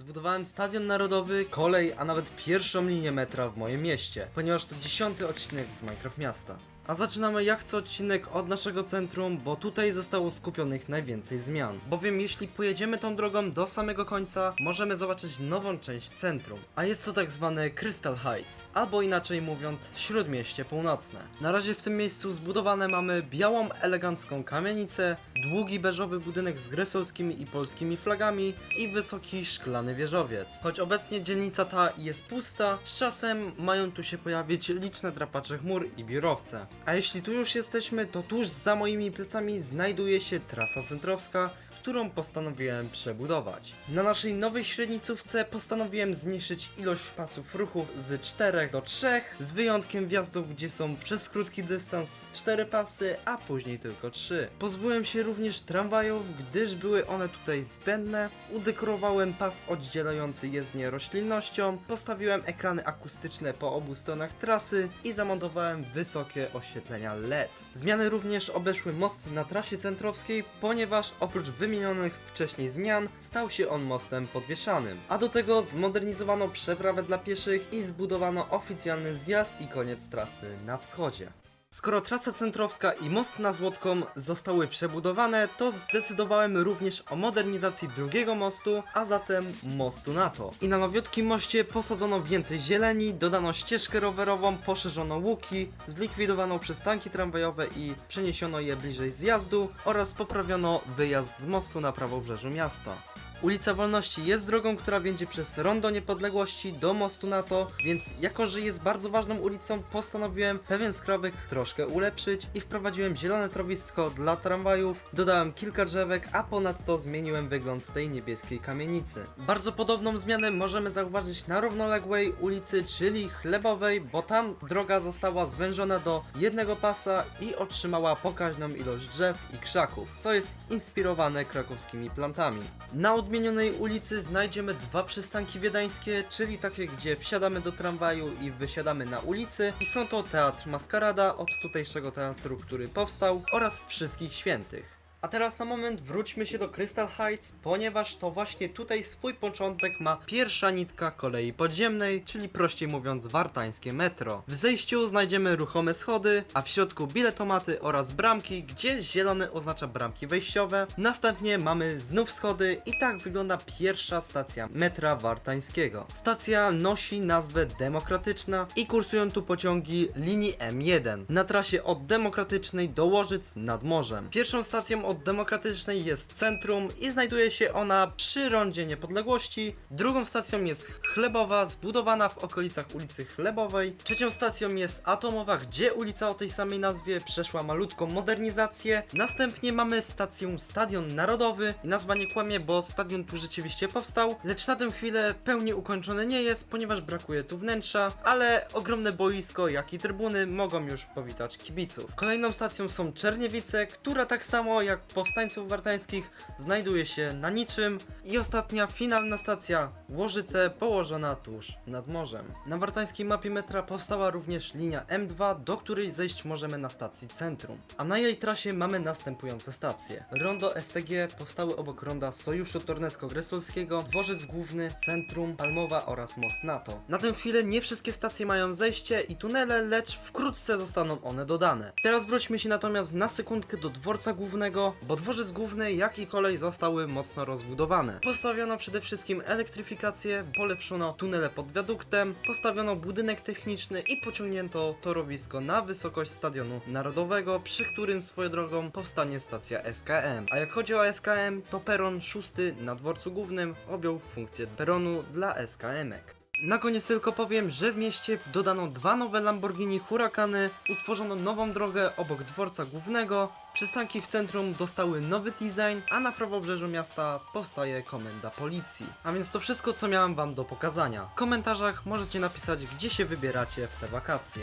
Zbudowałem stadion narodowy, kolej, a nawet pierwszą linię metra w moim mieście, ponieważ to dziesiąty odcinek z Minecraft Miasta. A zaczynamy jak co odcinek od naszego centrum, bo tutaj zostało skupionych najwięcej zmian. Bowiem jeśli pojedziemy tą drogą do samego końca, możemy zobaczyć nową część centrum. A jest to tak zwane Crystal Heights, albo inaczej mówiąc Śródmieście Północne. Na razie w tym miejscu zbudowane mamy białą, elegancką kamienicę, długi beżowy budynek z gresolskimi i polskimi flagami i wysoki szklany wieżowiec. Choć obecnie dzielnica ta jest pusta, z czasem mają tu się pojawić liczne drapacze chmur i biurowce. A jeśli tu już jesteśmy, to tuż za moimi plecami znajduje się trasa centrowska, którą postanowiłem przebudować. Na naszej nowej średnicówce postanowiłem zmniejszyć ilość pasów ruchów z 4 do 3, z wyjątkiem wjazdów, gdzie są przez krótki dystans 4 pasy, a później tylko 3. Pozbyłem się również tramwajów, gdyż były one tutaj zbędne. Udekorowałem pas oddzielający jezdnię roślinnością, postawiłem ekrany akustyczne po obu stronach trasy i zamontowałem wysokie oświetlenia LED. Zmiany również obeszły most na trasie centrowskiej, ponieważ oprócz wymienionych wcześniej zmian, stał się on mostem podwieszanym. A do tego zmodernizowano przeprawę dla pieszych i zbudowano oficjalny zjazd i koniec trasy na wschodzie. Skoro trasa centrowska i most na Złotką zostały przebudowane, to zdecydowałem również o modernizacji drugiego mostu, a zatem mostu na to. I na nowiutkim moście posadzono więcej zieleni, dodano ścieżkę rowerową, poszerzono łuki, zlikwidowano przystanki tramwajowe i przeniesiono je bliżej zjazdu oraz poprawiono wyjazd z mostu na prawobrzeżu miasta. Ulica Wolności jest drogą, która wiedzie przez Rondo Niepodległości do mostu NATO, więc jako, że jest bardzo ważną ulicą, postanowiłem pewien skrawek troszkę ulepszyć i wprowadziłem zielone trowisko dla tramwajów, dodałem kilka drzewek, a ponadto zmieniłem wygląd tej niebieskiej kamienicy. Bardzo podobną zmianę możemy zauważyć na równoległej ulicy, czyli Chlebowej, bo tam droga została zwężona do jednego pasa i otrzymała pokaźną ilość drzew i krzaków, co jest inspirowane krakowskimi plantami. Na odmienionej ulicy znajdziemy dwa przystanki wiedeńskie, czyli takie, gdzie wsiadamy do tramwaju i wysiadamy na ulicy. I są to Teatr Maskarada od tutejszego teatru, który powstał, oraz Wszystkich Świętych. A teraz na moment wróćmy się do Crystal Heights, ponieważ to właśnie tutaj swój początek ma pierwsza nitka kolei podziemnej, czyli prościej mówiąc wartańskie metro. W zejściu znajdziemy ruchome schody, a w środku biletomaty oraz bramki, gdzie zielony oznacza bramki wejściowe. Następnie mamy znów schody i tak wygląda pierwsza stacja metra wartańskiego. Stacja nosi nazwę Demokratyczna i kursują tu pociągi linii M1 na trasie od Demokratycznej do Łożyc nad morzem. Pierwszą stacją od Demokratycznej jest Centrum i znajduje się ona przy Rondzie Niepodległości. Drugą stacją jest Chlebowa, zbudowana w okolicach ulicy Chlebowej. Trzecią stacją jest Atomowa, gdzie ulica o tej samej nazwie przeszła malutką modernizację. Następnie mamy stację Stadion Narodowy i nazwa nie kłamie, bo stadion tu rzeczywiście powstał, lecz na tę chwilę pełni ukończony nie jest, ponieważ brakuje tu wnętrza, ale ogromne boisko, jak i trybuny mogą już powitać kibiców. Kolejną stacją są Czerniewice, która tak samo jak powstańców wartańskich znajduje się na niczym i ostatnia finalna stacja Łożyce położona tuż nad morzem. Na wartańskiej mapie metra powstała również linia M2, do której zejść możemy na stacji centrum. A na jej trasie mamy następujące stacje. Rondo STG powstały obok ronda Sojuszu Tornecko-Gresolskiego, dworzec główny, centrum, Palmowa oraz most NATO. Na tę chwilę nie wszystkie stacje mają zejście i tunele, lecz wkrótce zostaną one dodane. Teraz wróćmy się natomiast na sekundkę do dworca głównego, bo dworzec główny jak i kolej zostały mocno rozbudowane. Postawiono przede wszystkim elektryfikację, polepszono tunele pod wiaduktem, postawiono budynek techniczny i pociągnięto torowisko na wysokość Stadionu Narodowego, przy którym swoją drogą powstanie stacja SKM. A jak chodzi o SKM, to peron szósty na dworcu głównym objął funkcję peronu dla SKM-ek. Na koniec tylko powiem, że w mieście dodano dwa nowe Lamborghini Huracany, utworzono nową drogę obok dworca głównego, przystanki w centrum dostały nowy design, a na prawobrzeżu miasta powstaje komenda policji. A więc to wszystko, co miałem wam do pokazania. W komentarzach możecie napisać, gdzie się wybieracie w te wakacje.